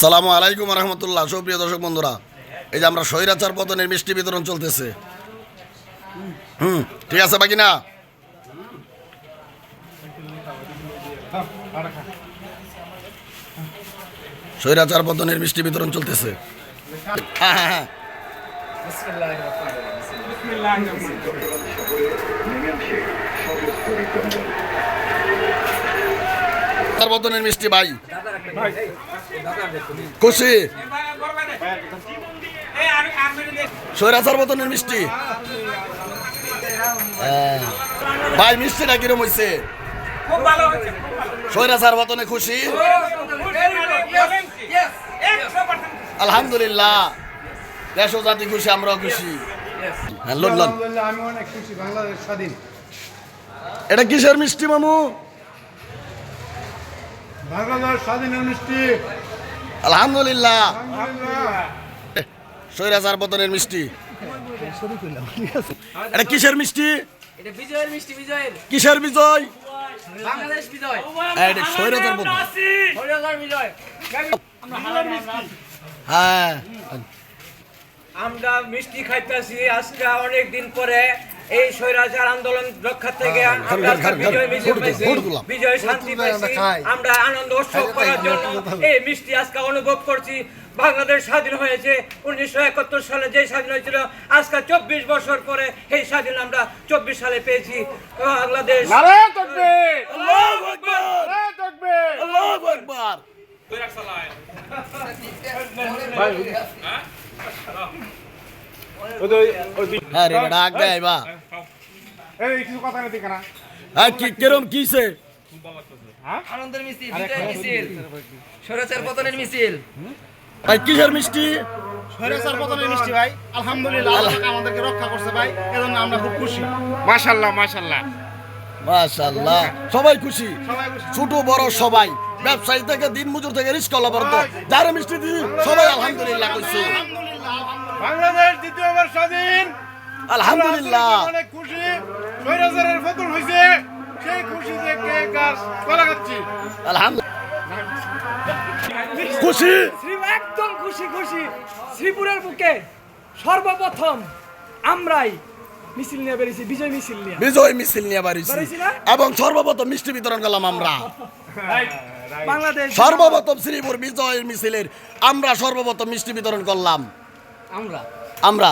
আসসালামু আলাইকুম রহমতুল্লাহ, সুপ্রিয় দর্শক বন্ধুরা। এই যে আমরা স্বৈরাচার পতনের মিষ্টি বিতরণ চলতেছে। হুম, ঠিক আছে বাকি না স্বৈরাচার পতনের মিষ্টি বিতরণ চলতেছে। হ্যাঁ হ্যাঁ হ্যাঁ। স্বৈরাচার পতনের মিষ্টি ভাই। খুশি? স্বৈরাচার পতনের মিষ্টি। হ্যাঁ। ভাই মিষ্টিটা কিরম হয়েছে স্বৈরাচার পতনে খুশি? আলহামদুলিল্লাহ। দেশ জাতি খুশি আমরাও খুশি। হ্যাঁ লোন আমি অনেক খুশি বাংলাদেশ স্বাধীন। এটা কিসের মিষ্টি মামু? বাংলাদেশ স্বাধীনের মিষ্টি। আলহামদুলিল্লাহ। আলহামদুলিল্লাহ। স্বৈরাচার পতনের মিষ্টি। এটা কিসের মিষ্টি? মিষ্টি কিসের বিজয়? বাংলাদেশ বিজয়। এটা স্বৈরাচার পতন হরিয়ানার বিজয়। হ্যাঁ। আমরা মিষ্টি খাইতেছি আজকে অনেক দিন পরে। এই স্বৈরাচার আন্দোলন রক্ষা থেকে আমরা ঘর, ঘর, ঘর, বিজয় শান্তি পাইছি। আমরা আনন্দ উৎসব করার জন্য এই মিষ্টি আজকে অনুভব করছি। বাংলাদেশ স্বাধীন হয়েছে উনিশশো একাত্তর সালে যে স্বাধীন হয়েছিল আজকে চব্বিশ বছর পরে এই স্বাধীন আমরা চব্বিশ সালে পেয়েছি। বাংলাদেশ নারায়ণ তকবীর আল্লাহু আকবার। নারায়ণ এই কিছু কথা নেই কেনা হ্যাঁ কি কেরম কিছে আনন্দের মিছিল বিজয় মিছিল। স্বৈরাচার পতনের মিছিল। ভাই কিসের মিষ্টি? স্বৈরাচার পতনের মিষ্টি ভাই। আলহামদুলিল্লাহ আল্লাহ আমাদেরকে রক্ষা করছে ভাই। এজন্য আমরা খুব খুশি। মাশাআল্লাহ মাশাআল্লাহ মাশাআল্লাহ সবাই খুশি? ছোট বড় সবাই। ব্যবসায়ী থেকে দিন মজুর থেকে রিস্কলা পর্যন্ত। যারা মিষ্টি দিই সবাই আলহামদুলিল্লাহ কইছে। বাংলাদেশ দ্বিতীয়বার স্বাধীন। আলহামদুলিল্লাহ। স্বৈরাচারের পতন হয়েছে সেই খুশি থেকে গাছ কলা খাচ্ছি আলহামদুলিল্লাহ। খুশি? শ্রী একদম খুশি খুশি। শ্রীপুরের বুকে সর্বপ্রথম আমরাই মিছিল নিয়ে বেরিয়েছি বিজয় মিছিল নিয়ে। বিজয় মিছিল নিয়ে বাড়িছি এবং সর্বপ্রথম মিষ্টি বিতরণ করলাম আমরা। বাংলাদেশ সর্বপ্রথম শ্রীপুর বিজয় মিছিলের আমরা সর্বপ্রথম মিষ্টি বিতরণ করলাম। আমরা। আমরা।